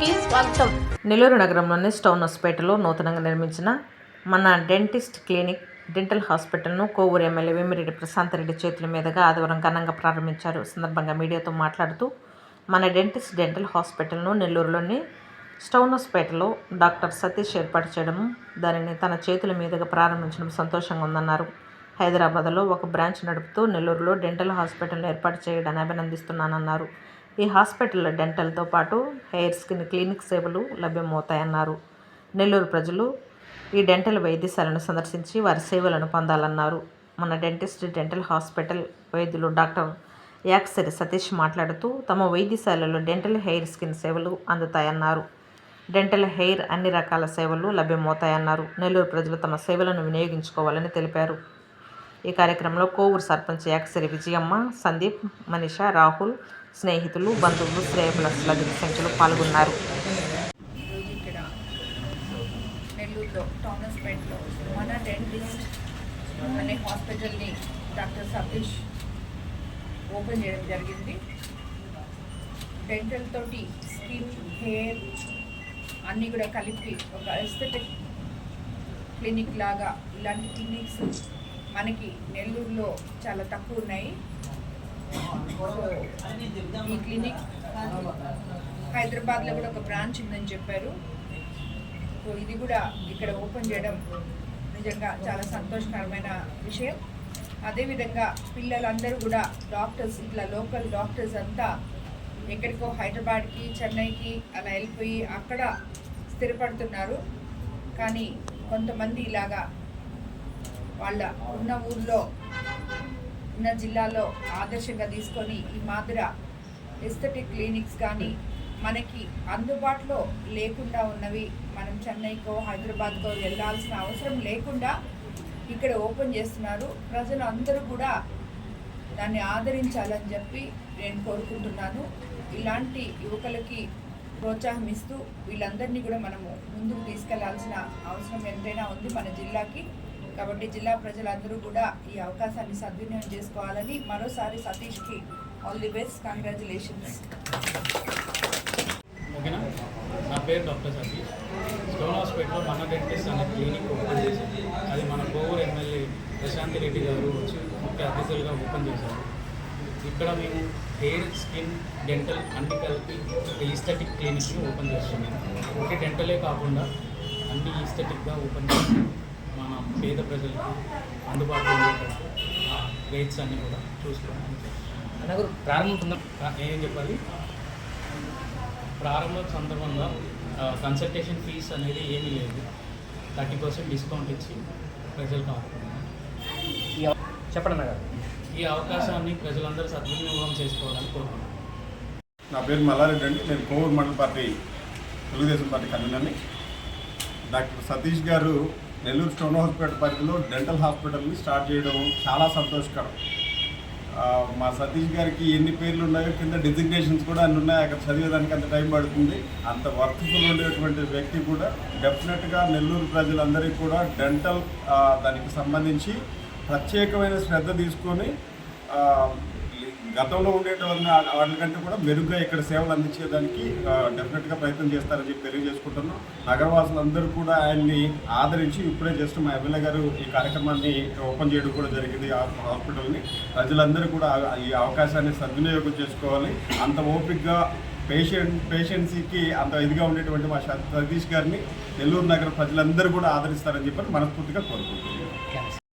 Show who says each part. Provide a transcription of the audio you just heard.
Speaker 1: కి స్వాగతం.
Speaker 2: నెల్లూరు నగరంలోని స్టౌన్ హాస్పిటల్లో నూతనంగా నిర్మించిన మన డెంటిస్ట్ క్లినిక్ డెంటల్ హాస్పిటల్ను కోవూరు ఎమ్మెల్యే వేమిరెడ్డి ప్రశాంత్ రెడ్డి చేతుల మీదుగా ఆదివారం ఘనంగా ప్రారంభించారు. సందర్భంగా మీడియాతో మాట్లాడుతూ మన డెంటిస్ట్ డెంటల్ హాస్పిటల్ను నెల్లూరులోని స్టౌన్ హాస్పిటల్లో డాక్టర్ సతీష్ ఏర్పాటు చేయడం దానిని తన చేతుల మీదుగా ప్రారంభించడం సంతోషంగా ఉందన్నారు. హైదరాబాద్లో ఒక బ్రాంచ్ నడుపుతూ నెల్లూరులో డెంటల్ హాస్పిటల్ ఏర్పాటు చేయడాన్ని అభినందిస్తున్నానన్నారు. ఈ హాస్పిటల్లో డెంటల్తో పాటు హెయిర్ స్కిన్ క్లినిక్ సేవలు లభ్యమవుతాయన్నారు. నెల్లూరు ప్రజలు ఈ డెంటల్ వైద్యశాలను సందర్శించి వారి సేవలను పొందాలన్నారు. మన డెంటిస్ట్ డెంటల్ హాస్పిటల్ వైద్యులు డాక్టర్ యాక్సరి సతీష్ మాట్లాడుతూ తమ వైద్యశాలలో డెంటల్ హెయిర్ స్కిన్ సేవలు అందుతాయన్నారు. డెంటల్ హెయిర్ అన్ని రకాల సేవలు లభ్యమవుతాయన్నారు. నెల్లూరు ప్రజలు తమ సేవలను వినియోగించుకోవాలని తెలిపారు. ఈ కార్యక్రమంలో కోవూరు సర్పంచ్ యాక్సరి విజయమ్మ సందీప్ మనీష రాహుల్ స్నేహితులు బంధువులు శ్రేయపులస్ల అధిక సంఖ్యలో పాల్గొన్నారు.
Speaker 3: నెల్లూరులో టౌన్ మన డెంటిస్ట్ అనే హాస్పిటల్ని డాక్టర్ సతీష్ ఓపెన్ చేయడం జరిగింది. డెంటల్ తోటి స్కిన్ హెయిర్ అన్నీ కూడా కలిపి ఒక ఎస్థెటిక్ క్లినిక్ లాగా ఇలాంటి క్లినిక్స్ మనకి నెల్లూరులో చాలా తక్కువ ఉన్నాయి. ఈ క్లినిక్ హైదరాబాద్లో కూడా ఒక బ్రాంచ్ ఉందని చెప్పారు. సో ఇది కూడా ఇక్కడ ఓపెన్ చేయడం నిజంగా చాలా సంతోషకరమైన విషయం. అదేవిధంగా పిల్లలందరూ కూడా డాక్టర్స్ ఇట్లా లోకల్ డాక్టర్స్ అంతా ఎక్కడికో హైదరాబాద్కి చెన్నైకి అలా వెళ్ళిపోయి అక్కడ స్థిరపడుతున్నారు. కానీ కొంతమంది ఇలాగా వాళ్ళ ఉన్న ఊర్లో ఉన్న జిల్లాలో ఆదర్శంగా తీసుకొని ఈ మాదిర ఎస్థెటిక్ క్లినిక్స్ కానీ మనకి అందుబాటులో లేకుండా ఉన్నవి మనం చెన్నైకో హైదరాబాద్కో వెళ్ళాల్సిన అవసరం లేకుండా ఇక్కడ ఓపెన్ చేస్తున్నారు. ప్రజలు అందరూ కూడా దాన్ని ఆదరించాలని చెప్పి నేను కోరుకుంటున్నాను. ఇలాంటి యువకులకి ప్రోత్సాహం ఇస్తూ వీళ్ళందరినీ కూడా మనము ముందుకు తీసుకెళ్ళాల్సిన అవసరం ఎంతైనా ఉంది మన జిల్లాకి. కాబట్టి జిల్లా ప్రజలందరూ కూడా ఈ అవకాశాన్ని సద్వినియోగం చేసుకోవాలని మరోసారి సతీష్కి ఆల్ ది బెస్ట్ కంగ్రాచులేషన్స్
Speaker 4: ఓకేనా? నా పేరు డాక్టర్ సతీష్. స్టోన్ హాస్పిటల్లో మన డెంటిస్ట్ అనే క్లినిక్ ఓపెన్ చేసింది అది మన కోవూరు ఎమ్మెల్యే ప్రశాంతి రెడ్డి గారు వచ్చి ముఖ్య అతిథులుగా ఓపెన్ చేశారు. ఇక్కడ మేము హెయిర్ స్కిన్ డెంటల్ అన్ని కలిపి ఒక ఈస్థెటిక్ క్లినిక్ని ఓపెన్ చేస్తున్నాము ఒకటి డెంటలే కాకుండా అన్ని ఈస్థెటిక్గా ఓపెన్ చేసి మన పేద ప్రజలకు అందుబాటులో ఉండేటట్టు రేట్స్ అన్నీ కూడా చూసుకోవడానికి
Speaker 5: నాకు ప్రారంభం
Speaker 4: ఏం చెప్పాలి? ప్రారంభ సందర్భంగా కన్సల్టేషన్ ఫీస్ అనేది ఏమీ లేదు. థర్టీ పర్సెంట్ డిస్కౌంట్ ఇచ్చి ప్రజలకు ఆదుకుంటున్నాం.
Speaker 5: చెప్పండి అన్న గారు.
Speaker 4: ఈ అవకాశాన్ని ప్రజలందరూ సద్వినియోగం చేసుకోవాలని కోరుకుంటున్నాను
Speaker 6: నా పేరు మల్లారెడ్డి అండి. నేను కోవూరు మండల పార్టీ తెలుగుదేశం పార్టీ కన్వీనర్ని. డాక్టర్ సతీష్ గారు నెల్లూరు స్టోన్ హాస్పిటల్ పరిధిలో డెంటల్ హాస్పిటల్ని స్టార్ట్ చేయడం చాలా సంతోషకరం. మా సతీష్ గారికి ఎన్ని పేర్లు ఉన్నాయో కింద డిజిగ్నేషన్స్ కూడా అన్ని ఉన్నాయి. అక్కడ చదివేదానికి అంత టైం పడుతుంది. అంత వర్క్ఫుల్ ఉండేటువంటి వ్యక్తి కూడా డెఫినెట్గా నెల్లూరు ప్రజలందరికీ కూడా డెంటల్ దానికి సంబంధించి ప్రత్యేకమైన శ్రద్ధ తీసుకొని గతంలో ఉండేటువంటి వాటికంటే కూడా మెరుగ్గా ఇక్కడ సేవలు అందించేదానికి డెఫినెట్గా ప్రయత్నం చేస్తారని చెప్పి తెలియజేసుకుంటున్నాం. నగరవాసులు అందరూ కూడా ఆయన్ని ఆదరించి ఇప్పుడే జస్ట్ మా ఎమ్మెల్యే గారు ఈ కార్యక్రమాన్ని ఓపెన్ చేయడం కూడా జరిగింది హాస్పిటల్ని. ప్రజలందరూ కూడా ఈ అవకాశాన్ని సద్వినియోగం చేసుకోవాలి. అంత ఓపిక్గా పేషెంట్ పేషెన్సీకి అంత ఇదిగా ఉండేటువంటి మా సతీష్ గారిని నెల్లూరు నగర ప్రజలందరూ కూడా ఆదరిస్తారని చెప్పి మనస్ఫూర్తిగా కోరుకుంటున్నాం.